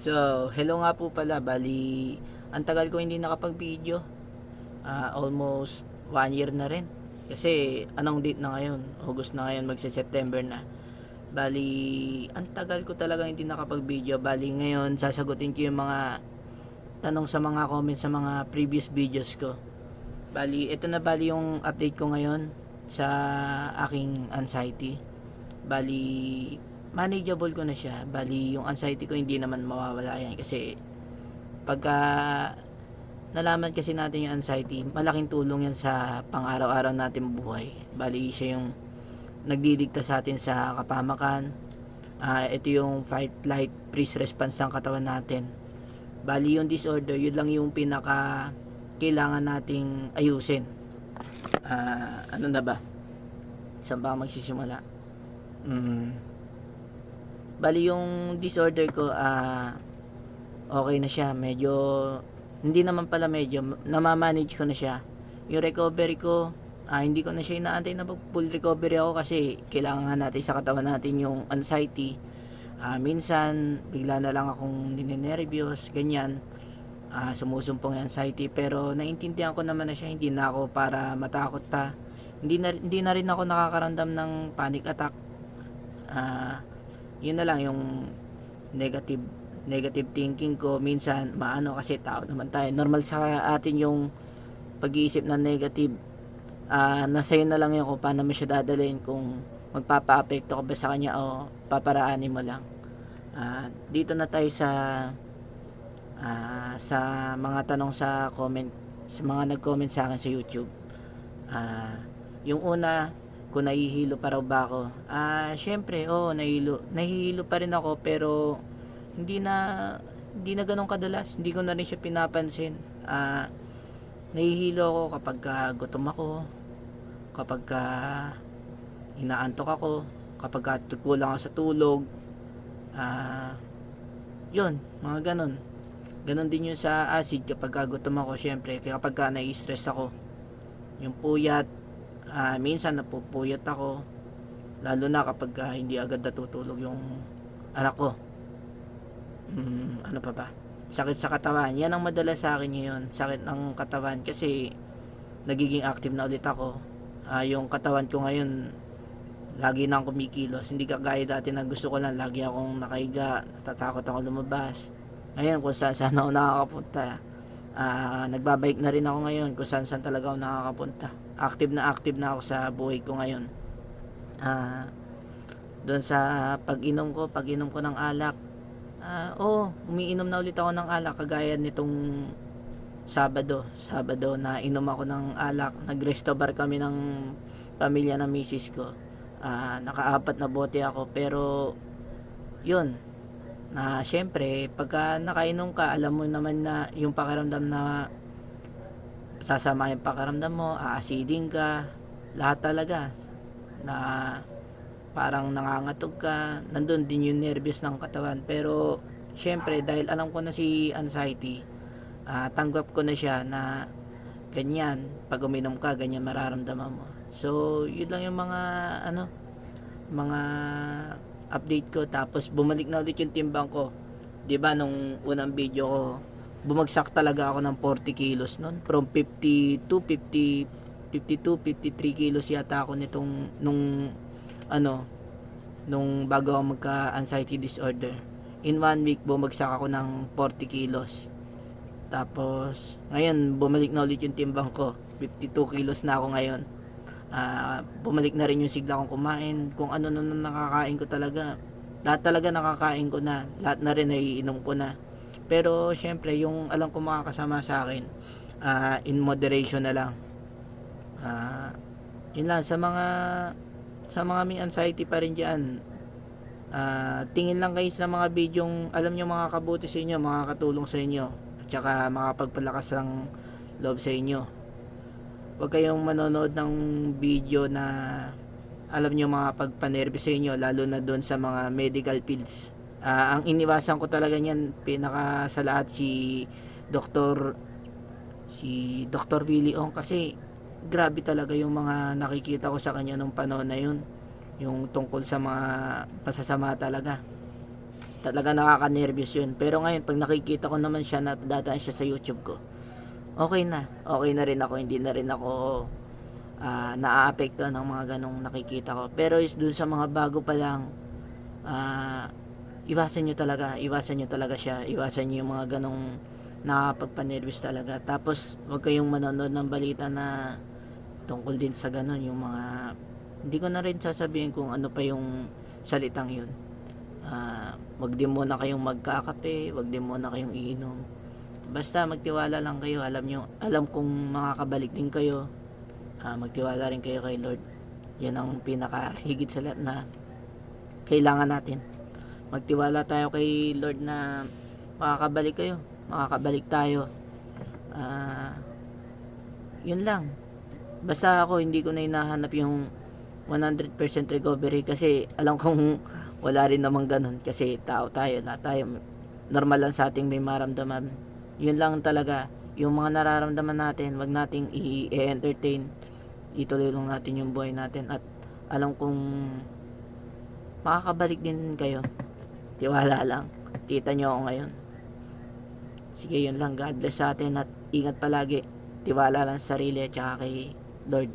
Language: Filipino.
So, hello nga po pala. Bali, ang tagal ko hindi nakapag-video. Ah, almost one year na rin. Kasi, anong date na ngayon? August na ngayon, magse-September na. Bali, ang tagal ko talaga hindi nakapag-video. Bali, ngayon, sasagutin ko yung mga tanong sa mga comments sa mga previous videos ko. Bali, ito na bali yung update ko ngayon sa aking anxiety. Bali, manageable ko na siya. Bali, yung anxiety ko hindi naman mawawala yan kasi pagka nalaman kasi natin yung anxiety, malaking tulong yan sa pang-araw-araw natin buhay. Bali, siya yung nagdidikta sa atin sa kapamakan. Ah, ito yung fight, flight, freeze response ng katawan natin. Bali, yung disorder, yun lang yung pinaka kailangan nating ayusin. Ah, ano na ba? Saan ba magsisimula? Mm. Bali yung disorder ko ah okay na siya. Medyo hindi naman pala medyo namamanage ko na siya. Yung recovery ko ah, hindi ko na siya inaantay na full recovery ako kasi kailangan nga natin sa katawan natin yung anxiety. Ah, minsan bigla na lang akong ninenervyos, ganyan. Ah, sumusumpong yung anxiety pero naintindihan ko naman na siya hindi na ako para matakot pa. Hindi na hindi na rin ako nakakaramdam ng panic attack. Ah, yun na lang yung negative negative thinking ko. Minsan maano kasi tao naman tayo. Normal sa atin yung pag-iisip na negative. Ah nasa na lang yun kung paano mo siya dadalhin kung magpapa-apekto ka ba sa kanya o paparaanin mo lang. Ah, dito na tayo sa ah, sa mga tanong sa comment sa mga nag-comment sa akin sa YouTube. Ah yung una kung nahihilo pa raw ba ako. Ah syempre oo nahihilo nahihilo pa rin ako pero hindi na hindi na ganun kadalas. Hindi ko na rin siya pinapansin. Ah nahihilo ako kapag ka gutom ako kapag ka inaantok ako kapag ka kulang ako sa tulog. Ah yun mga ganun. Ganun din yung sa acid kapag ka gutom ako syempre. Kapag ka nai-stress ako yung puyat ah minsan napupuyat ako lalo na kapag ah, hindi agad natutulog yung anak ko. Mm, ano pa ba? Sakit sa katawan. Yan ang madala sa akin ngayon sakit ng katawan kasi nagiging active na ulit ako. Ah, yung katawan ko ngayon lagi nang kumikilos. Hindi kagaya dati na gusto ko lang lagi akong nakahiga natatakot ako lumabas. Ngayon kung saan saan ako nakakapunta. Ah, nagbabike na rin ako ngayon kung saan saan talaga ako nakakapunta active na active na ako sa buhay ko ngayon. Ah doon sa pag-inom ko pag-inom ko ng alak. Ah oo umiinom na ulit ako ng alak kagaya nitong Sabado. Sabado na inom ako ng alak. Nagresto bar kami ng pamilya ng misis ko. Ah nakaapat na bote ako pero yun. Na syempre pagka nakainom ka alam mo naman na yung pakiramdam na sasama yung pakiramdam mo aasidin ka. Lahat talaga. Na parang nangangatog ka. Nandun din yung nervous ng katawan. Pero syempre dahil alam ko na si anxiety ah, tanggap ko na siya na ganyan. Pag uminom ka ganyan mararamdaman mo. So yun lang yung mga ano mga update ko. Tapos bumalik na ulit yung timbang ko. Ba nung unang video ko bumagsak talaga ako ng 40 kilos noon from 50 to 50 52 53 kilos yata ako nitong nung ano nung bago ako magka anxiety disorder. In one week bumagsak ako ng 40 kilos. Tapos ngayon bumalik na ulit yung timbang ko. 52 kilos na ako ngayon. Ah, bumalik na rin yung sigla kong kumain. Kung ano na nakakain ko talaga lahat talaga nakakain ko na. Lahat na rin naiinom ko na pero syempre yung alam ko makakasama sa akin ah, in moderation na lang. Ah, yun lang sa mga sa mga may anxiety pa rin dyan ah, tingin lang kayo sa mga bidyong alam nyo mga kabuti sa inyo mga katulong sa inyo at saka makapagpalakas ng loob sa inyo. Huwag kayong manonood ng video na alam nyo mga pagpanerve sa inyo lalo na doon sa mga medical fields Ah, ang iniwasan ko talaga niyan pinaka sa lahat si Dr. si Dr. Willie Ong kasi grabe talaga yung mga nakikita ko sa kanya nung panahon na yun yung tungkol sa mga masasama talaga talaga nakaka-nervous yun. Pero ngayon, pag nakikita ko naman siya na dadaan siya sa YouTube ko, okay na. Okay na rin ako. Hindi na rin ako ah naaapekto ng mga ganong nakikita ko. Pero is dun sa mga bago pa lang, ah iwasan nyo talaga. Iwasan nyo talaga siya. Iwasan nyo yung mga ganong nakapagpanervous talaga. Tapos, wag kayong manonood ng balita na tungkol din sa ganon. Yung mga, hindi ko na rin sasabihin kung ano pa yung salitang yun. Ah, wag din muna kayong magkakape, wag din muna kayong iinom. Basta magtiwala lang kayo, alam nyo, alam kong makakabalik din kayo. Ah, magtiwala rin kayo kay Lord. Yan ang pinaka higit sa lahat na kailangan natin. Magtiwala tayo kay Lord na makakabalik kayo, makakabalik tayo. Ah, yun lang. Basta ako hindi ko na hinahanap yung 100% recovery kasi alam kong wala rin namang ganun kasi tao tayo, lahat tayo normal lang sa ating may maramdaman. Yun lang talaga, yung mga nararamdaman natin, wag nating i-entertain. Ituloy lang natin yung buhay natin at alam kong makakabalik din kayo. Tiwala lang. Kita nyo ako ngayon. Sige, yun lang. God bless sa atin at ingat palagi. Tiwala lang sa sarili at saka kay Lord.